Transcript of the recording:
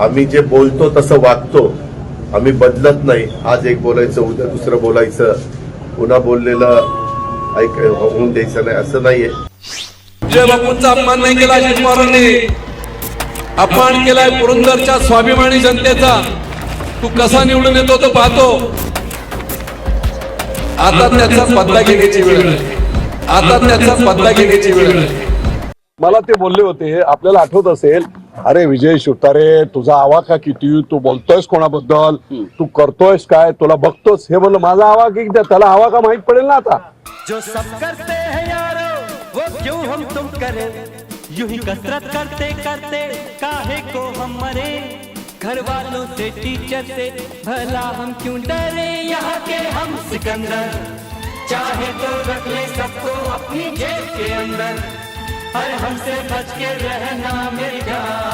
आम्ही जे बोलतो तसं वागतो. आम्ही बदलत नाही. आज एक बोलायचं उद्या दुसरं बोलायचं. पुन्हा बोललेलं ऐक होऊन द्यायचं नाही असं नाहीये. बापूंचा अपमान नाही केला अजित पवारांनी. अपमान केलाय पुरंदरच्या स्वाभिमानी जनतेचा. तू कसा निवडून येतो तो पाहतो. आता त्याचा बदला घेण्याची वेळ आहे. आता त्याचा बदला घेण्याची वेळ आहे. मला ते बोलले होते आपल्याला आठवत असेल अरे विजय शिवतारे तुझा आवाका किती? तू बोलतोयस कोणाबद्दल? तू करतोयस काय? तुला बघतोस? हे म्हणलं माझा आवा की त्याला आवा का माहीत पडेल ना आता? जो सब करते हैं यारो वो क्यों हम तुम करें? यूं ही कसरत करते करते काहे को हम मरे? घर वालों से टीचर से भला हम क्यों डरे? यहाँ के हम सिकंदर चाहे तो रख ले सबको अपनी जेब के अंदर। हर हमसे बच के रहना मेरी जान